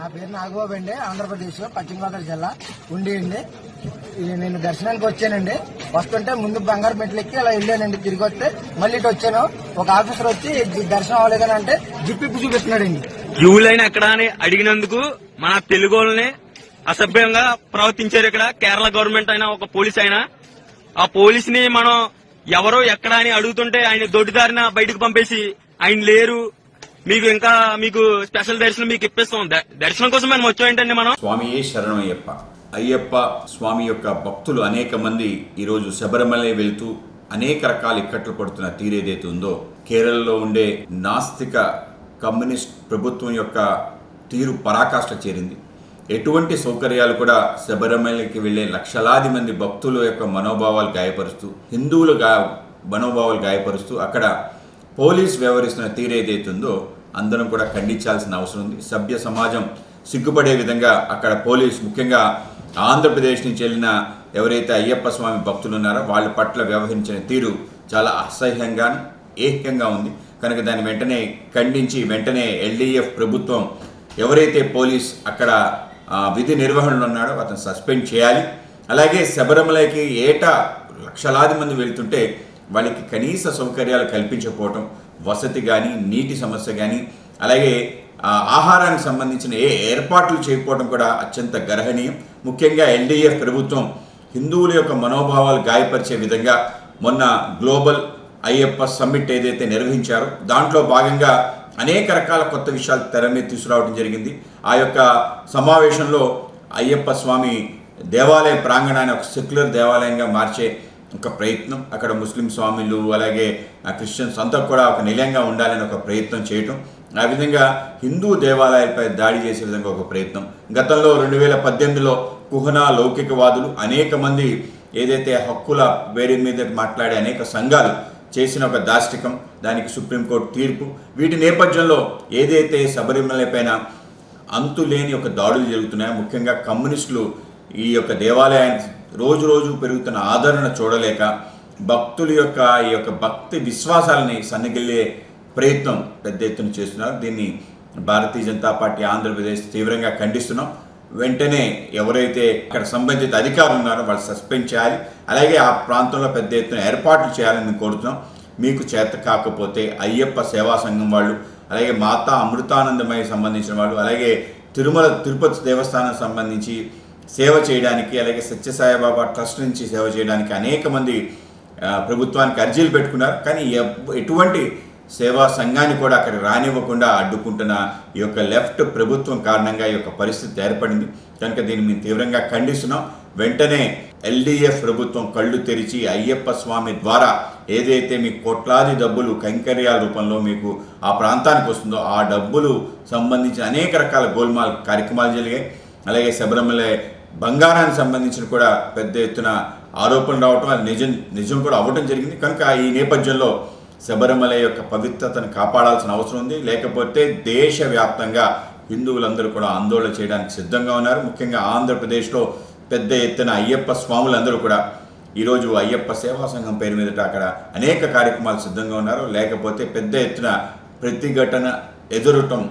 నా పేరు నాగబాబు అండి ఆంధ్రప్రదేశ్లో పశ్చిమ గోదావరి జిల్లా ఉండి అండి నేను దర్శనానికి వచ్చానండి. వస్తుంటే ముందు బంగారు మెట్లు ఎక్కి అలా వెళ్ళానండి. తిరిగి వస్తే మళ్ళీ ఇటు వచ్చాను. ఒక ఆఫీసర్ వచ్చి దర్శనం అవ్వలేదని అంటే జిప్పిప్పు చూపిస్తున్నాడండి. క్యూ ఎక్కడ అని అడిగినందుకు మన తెలుగు వాళ్ళని అసభ్యంగా ప్రవర్తించారు ఇక్కడ. కేరళ గవర్నమెంట్ అయినా ఒక పోలీస్ అయినా. ఆ పోలీస్ని మనం ఎవరో ఎక్కడ అని అడుగుతుంటే ఆయన దొడ్డిదారిన బయటకు పంపేసి ఆయన లేరు. మీకు ఇంకా మీకు స్పెషల్ దర్శనం మీకు ఇప్పిస్తాం. దర్శనం కోసం మనం వచ్చామేంటండి మనం? స్వామి శరణం అయ్యప్ప అయ్యప్ప స్వామి యొక్క భక్తులు అనేక మంది ఈరోజు శబరిమల వెళ్తూ అనేక రకాల ఇక్కట్లు పడుతున్న తీరేదైతే ఉందో కేరళలో ఉండే నాస్తిక కమ్యూనిస్ట్ ప్రభుత్వం యొక్క తీరు పరాకాష్ట చేరింది. ఎటువంటి సౌకర్యాలు కూడా శబరిమలకి వెళ్ళే లక్షలాది మంది భక్తుల యొక్క మనోభావాలు గాయపరుస్తూ హిందువులు గా మనోభావాలు గాయపరుస్తూ అక్కడ పోలీస్ వ్యవహరిస్తున్న తీరేదైతుందో అందరం కూడా ఖండించాల్సిన అవసరం ఉంది. సభ్య సమాజం సిగ్గుపడే విధంగా అక్కడ పోలీస్ ముఖ్యంగా ఆంధ్రప్రదేశ్ నుంచి వెళ్ళిన ఎవరైతే అయ్యప్ప స్వామి భక్తులు ఉన్నారో వాళ్ళ పట్ల వ్యవహరించిన తీరు చాలా అసహ్యంగా ఏహ్యంగా ఉంది. కనుక దాన్ని వెంటనే ఖండించి వెంటనే ఎల్డీఎఫ్ ప్రభుత్వం ఎవరైతే పోలీస్ అక్కడ విధి నిర్వహణలో ఉన్నాడో అతను సస్పెండ్ చేయాలి. అలాగే శబరిమలకి ఏటా లక్షలాది మంది వెళ్తుంటే వాళ్ళకి కనీస సౌకర్యాలు కల్పించకపోవటం వసతి కానీ నీటి సమస్య కానీ అలాగే ఆహారానికి సంబంధించిన ఏ ఏర్పాట్లు చేయకపోవడం కూడా అత్యంత గర్హనీయం ముఖ్యంగా ఎల్డీఎఫ్ ప్రభుత్వం హిందువుల యొక్క మనోభావాలు గాయపరిచే విధంగా మొన్న గ్లోబల్ అయ్యప్ప సమ్మిట్ ఏదైతే నిర్వహించారో దాంట్లో భాగంగా అనేక రకాల కొత్త విషయాలు తెర మీద తీసుకురావడం జరిగింది. ఆ యొక్క సమావేశంలో అయ్యప్ప స్వామి దేవాలయ ప్రాంగణాన్ని ఒక సెక్యులర్ దేవాలయంగా మార్చే ఒక ప్రయత్నం. అక్కడ ముస్లిం స్వామిలు అలాగే క్రిస్టియన్స్ అంతా కూడా ఒక నిలయంగా ఉండాలని ఒక ప్రయత్నం చేయటం. ఆ విధంగా హిందూ దేవాలయాలపై దాడి చేసే విధంగా ఒక ప్రయత్నం. గతంలో రెండు వేల పద్దెనిమిదిలో కుహనా లౌకికవాదులు అనేక మంది ఏదైతే హక్కుల వేడి మీద మాట్లాడే అనేక సంఘాలు చేసిన ఒక దాష్టికం దానికి సుప్రీంకోర్టు తీర్పు. వీటి నేపథ్యంలో ఏదైతే శబరిమల పైన అంతులేని ఒక దాడులు జరుగుతున్నాయో ముఖ్యంగా కమ్యూనిస్టులు ఈ యొక్క దేవాలయాన్ని రోజు రోజు పెరుగుతున్న ఆదరణ చూడలేక భక్తుల యొక్క ఈ యొక్క భక్తి విశ్వాసాలని సన్నగిల్లే ప్రయత్నం పెద్ద ఎత్తున చేస్తున్నారు. దీన్ని భారతీయ జనతా పార్టీ ఆంధ్రప్రదేశ్ తీవ్రంగా ఖండిస్తున్నాం. వెంటనే ఎవరైతే ఇక్కడ సంబంధిత అధికారులు ఉన్నారో వాళ్ళు సస్పెండ్ చేయాలి. అలాగే ఆ ప్రాంతంలో పెద్ద ఎత్తున ఏర్పాట్లు చేయాలని మేము కోరుతున్నాం. మీకు చేత కాకపోతే అయ్యప్ప సేవా సంఘం వాళ్ళు అలాగే మాతా అమృతానందమయ్య సంబంధించిన వాళ్ళు అలాగే తిరుమల తిరుపతి దేవస్థానం సంబంధించి సేవ చేయడానికి అలాగే సత్యసాయిబాబా ట్రస్ట్ నుంచి సేవ చేయడానికి అనేక మంది ప్రభుత్వానికి అర్జీలు పెట్టుకున్నారు. కానీ ఎటువంటి సేవా సంఘాన్ని కూడా అక్కడ రానివ్వకుండా అడ్డుకుంటున్న ఈ యొక్క లెఫ్ట్ ప్రభుత్వం కారణంగా ఈ యొక్క పరిస్థితి ఏర్పడింది. కనుక దీన్ని మేము తీవ్రంగా ఖండిస్తున్నాం. వెంటనే ఎల్డీఎఫ్ ప్రభుత్వం కళ్ళు తెరిచి అయ్యప్ప స్వామి ద్వారా ఏదైతే మీ కోట్లాది డబ్బులు కైంకర్యాల రూపంలో మీకు ఆ ప్రాంతానికి వస్తుందో ఆ డబ్బులు సంబంధించిన అనేక రకాల గోల్మాల్ కార్యక్రమాలు జరిగాయి. అలాగే శబరిమల బంగారానికి సంబంధించిన కూడా పెద్ద ఎత్తున ఆరోపణలు రావటం అది నిజం నిజం కూడా అవ్వటం జరిగింది. కనుక ఈ నేపథ్యంలో శబరిమల యొక్క పవిత్రతను కాపాడాల్సిన అవసరం ఉంది. లేకపోతే దేశవ్యాప్తంగా హిందువులందరూ కూడా ఆందోళన చేయడానికి సిద్ధంగా ఉన్నారు. ముఖ్యంగా ఆంధ్రప్రదేశ్లో పెద్ద ఎత్తున అయ్యప్ప స్వాములందరూ కూడా ఈరోజు అయ్యప్ప సేవా సంఘం పేరు మీదట అక్కడ అనేక కార్యక్రమాలు సిద్ధంగా ఉన్నారు. లేకపోతే పెద్ద ఎత్తున ప్రతిఘటన ఎదురటం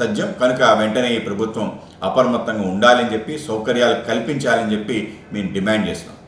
తథ్యం. కనుక వెంటనే ఈ ప్రభుత్వం అప్రమత్తంగా ఉండాలని చెప్పి సౌకర్యాలు కల్పించాలని చెప్పి మేము డిమాండ్ చేస్తున్నాం.